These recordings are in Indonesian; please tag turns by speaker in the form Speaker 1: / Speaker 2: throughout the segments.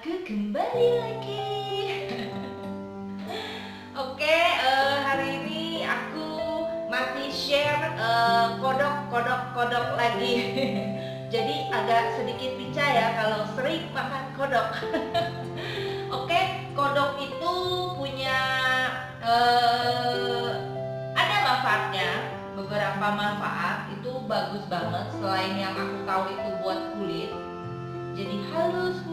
Speaker 1: aku kembali lagi. Oke, eh, hari ini aku masih share eh, kodok, lagi. Jadi agak sedikit pica ya kalau sering makan kodok. Oke, kodok itu punya eh, ada manfaatnya, beberapa manfaat itu bagus banget. Selain yang aku tahu itu buat kulit, jadi halus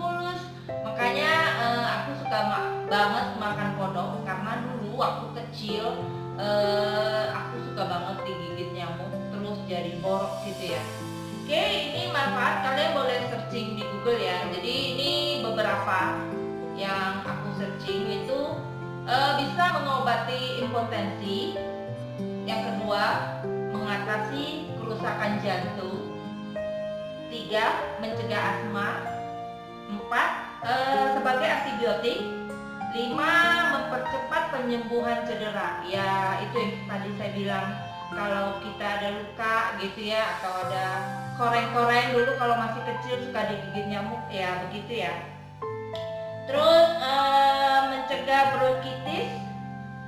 Speaker 1: makan kodok karena dulu waktu kecil eh, aku suka banget digigit nyamuk terus jadi borok gitu ya. Oke ini manfaat kalian boleh searching di google ya. Jadi ini beberapa yang aku searching itu eh, bisa mengobati impotensi. Yang kedua mengatasi kerusakan jantung. Tiga mencegah asma. Empat eh, sebagai antibiotik lima mempercepat penyembuhan cedera. Ya itu yang tadi saya bilang kalau kita ada luka gitu ya atau ada koreng-koreng dulu kalau masih kecil suka digigit nyamuk ya begitu ya. Terus eh, mencegah bronkitis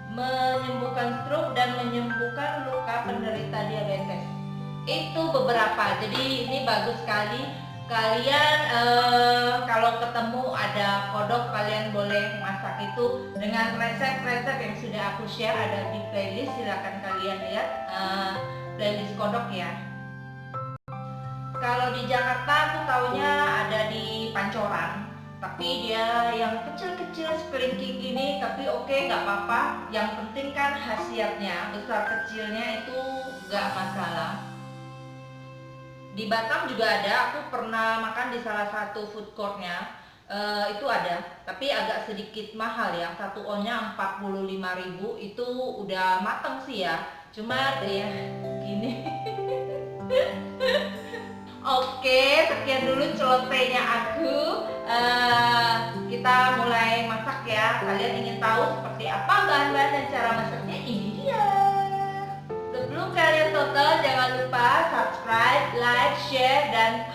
Speaker 1: menyembuhkan stroke dan menyembuhkan luka penderita diabetes. Itu beberapa. Jadi ini bagus sekali. Kalian eh, kalau ketemu ada kodok kalian boleh masak itu dengan resep-resep yang sudah aku share ada di playlist silahkan kalian lihat eh, playlist kodok ya. Kalau di Jakarta aku taunya ada di Pancoran tapi dia yang kecil-kecil sekelingking gini tapi oke nggak apa-apa. Yang penting kan khasiatnya besar kecilnya itu nggak masalah. Di Batam juga ada aku pernah makan di salah satu food courtnya Eh, itu ada tapi agak sedikit mahal ya satu onnya 45.000 itu udah mateng sih ya cuma ya gini Oke, sekian dulu celotehnya aku. Eh, kita mulai masak ya. Kalian ingin tahu seperti apa bahan-bahan dan cara masaknya? Ini dia. Sebelum kalian total, jangan lupa subscribe, like, share, dan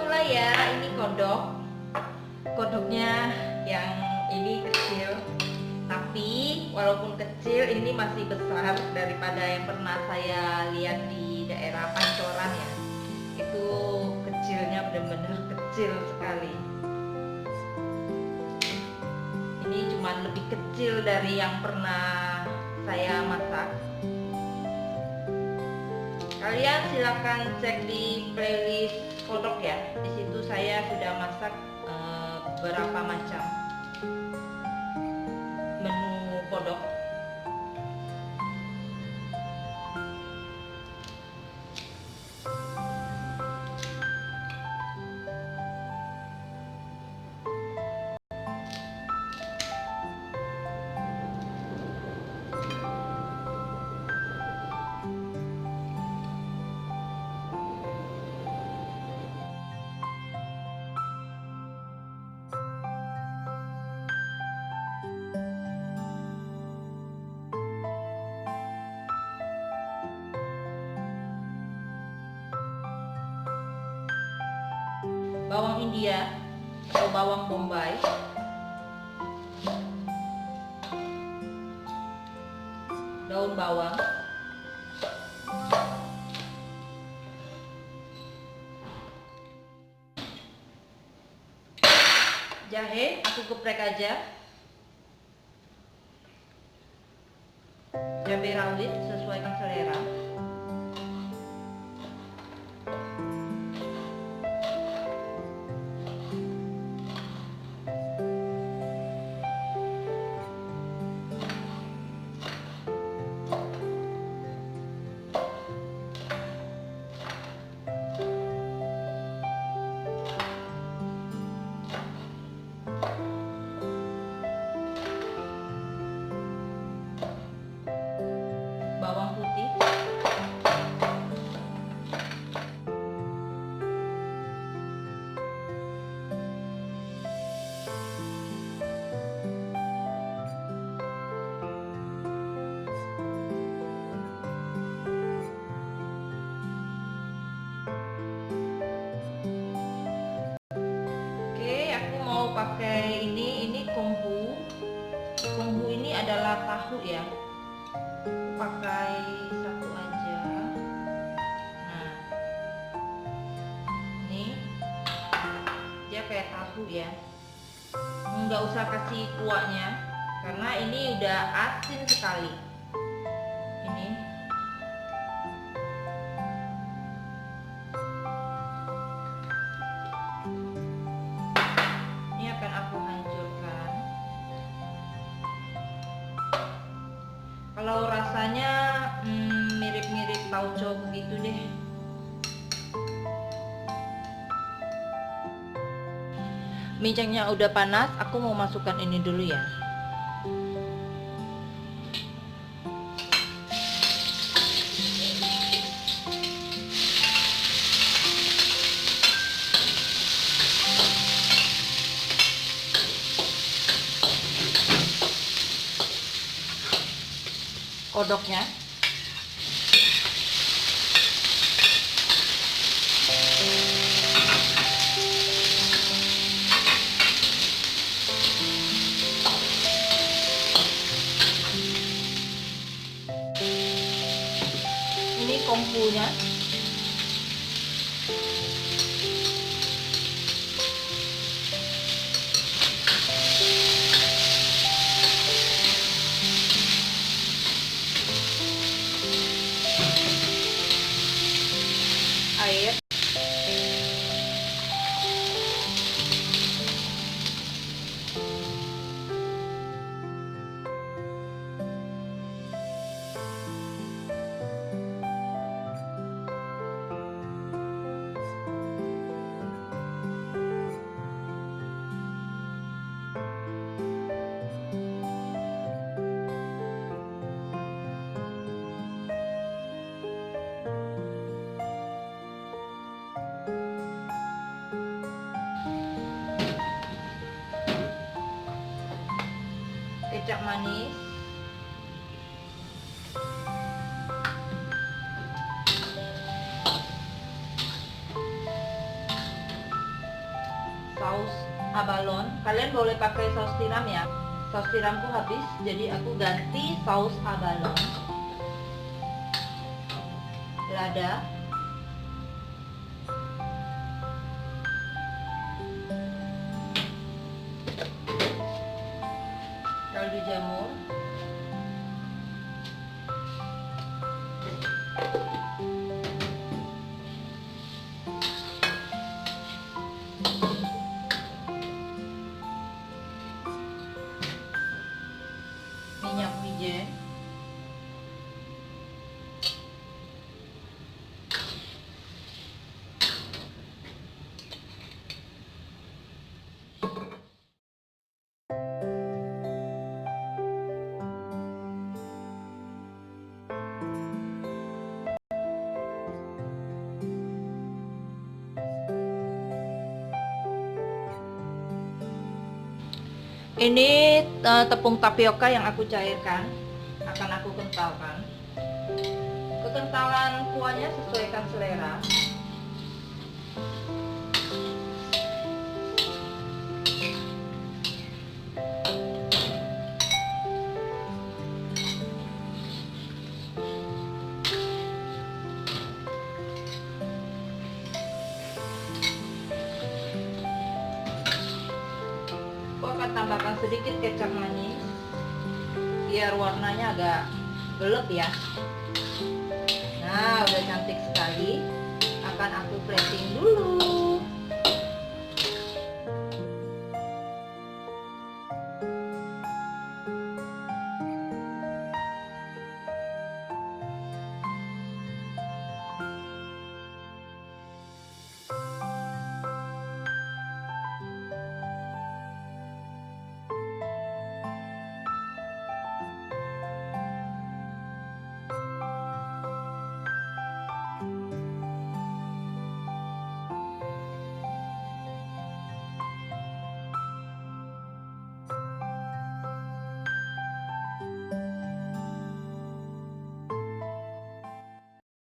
Speaker 1: mulai ya. Ini kodok. Kodoknya yang ini kecil. Tapi walaupun kecil ini masih besar daripada yang pernah saya lihat di daerah Pancoran ya. Itu kecilnya benar-benar kecil sekali. Ini cuma lebih kecil dari yang pernah saya masak. Kalian silakan cek di playlist kodok ya. Di situ saya sudah masak eh, beberapa macam menu kodok. Bawang India atau bawang bombay. Daun bawang. Jahe aku geprek aja. Cabai rawit tahu ya pakai satu aja. Nah ini dia kayak tahu ya. Nggak usah kasih kuahnya karena ini udah asin sekali. Ini kalau rasanya mm, mirip-mirip tauco begitu deh. Mincangnya udah panas aku mau masukkan ini dulu ya kodoknya ini saus abalon kalian boleh pakai saus tiram ya. Saus tiramku habis jadi aku ganti saus abalon lada. Kaldu jamur Ini eh, tepung tapioka yang aku cairkan akan aku kentalkan. Kekentalan kuahnya sesuaikan selera. Tambahkan sedikit kecap manis biar warnanya agak gelap ya. Nah, udah cantik sekali. Akan aku plating dulu.